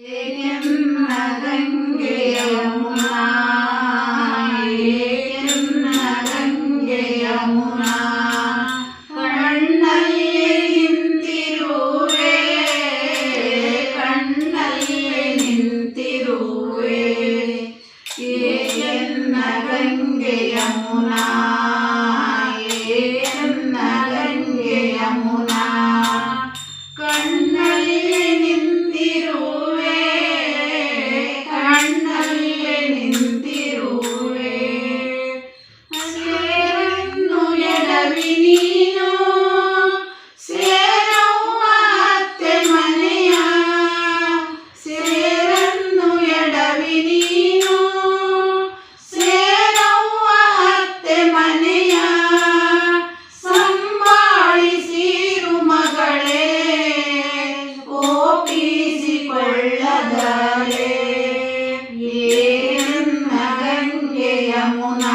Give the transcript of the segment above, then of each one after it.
മകൻ यमुना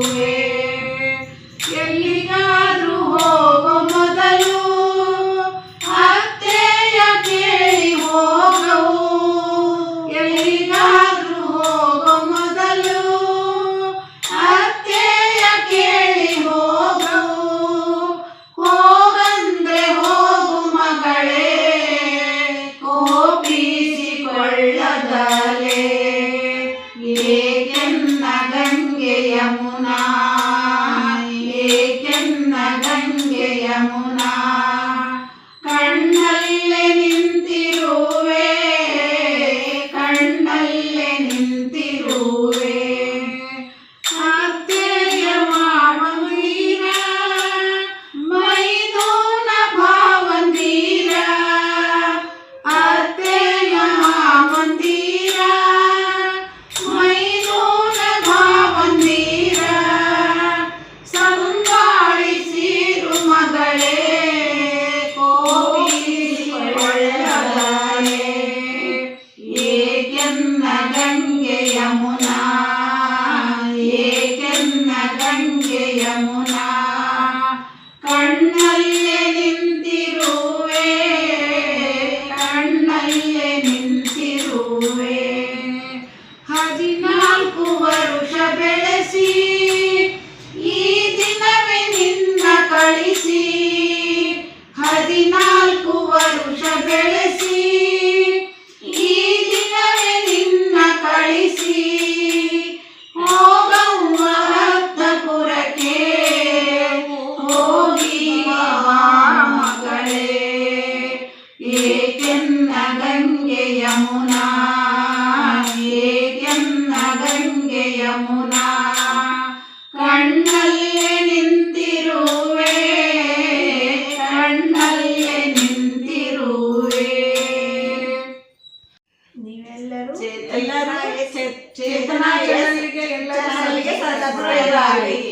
queríamos. ಬೆಳೆಸಿ, ಈ ದಿನವೇ ನಿನ್ನ ಕಳಿಸಿ, ಹದಿನಾಲ್ಕು ವರುಷ ಬೆಳೆಸಿ, ಈ ದಿನವೇ ನಿನ್ನ ಕಳಿಸಿ ಹೋಗವ ಹತ್ತಪುರಕ್ಕೆ ಹೋಗಿ ಮಗಳೇ ಏಕೆನ್ನ ಗಂಗೆಯ ಯಮುನಾ ಕಣ್ಣಲ್ಲೇ ನಿಂತಿರುವೆ ಕಣ್ಣಲ್ಲೇ ನಿಂತಿರುವೆ ನೀವೆಲ್ಲರೂ ಎಲ್ಲರ ಚೇತನ ಎಲ್ಲರಿಗೆ ಎಲ್ಲರ ಸಲಹೆ ಸದಸ್ಯರಾಗಿ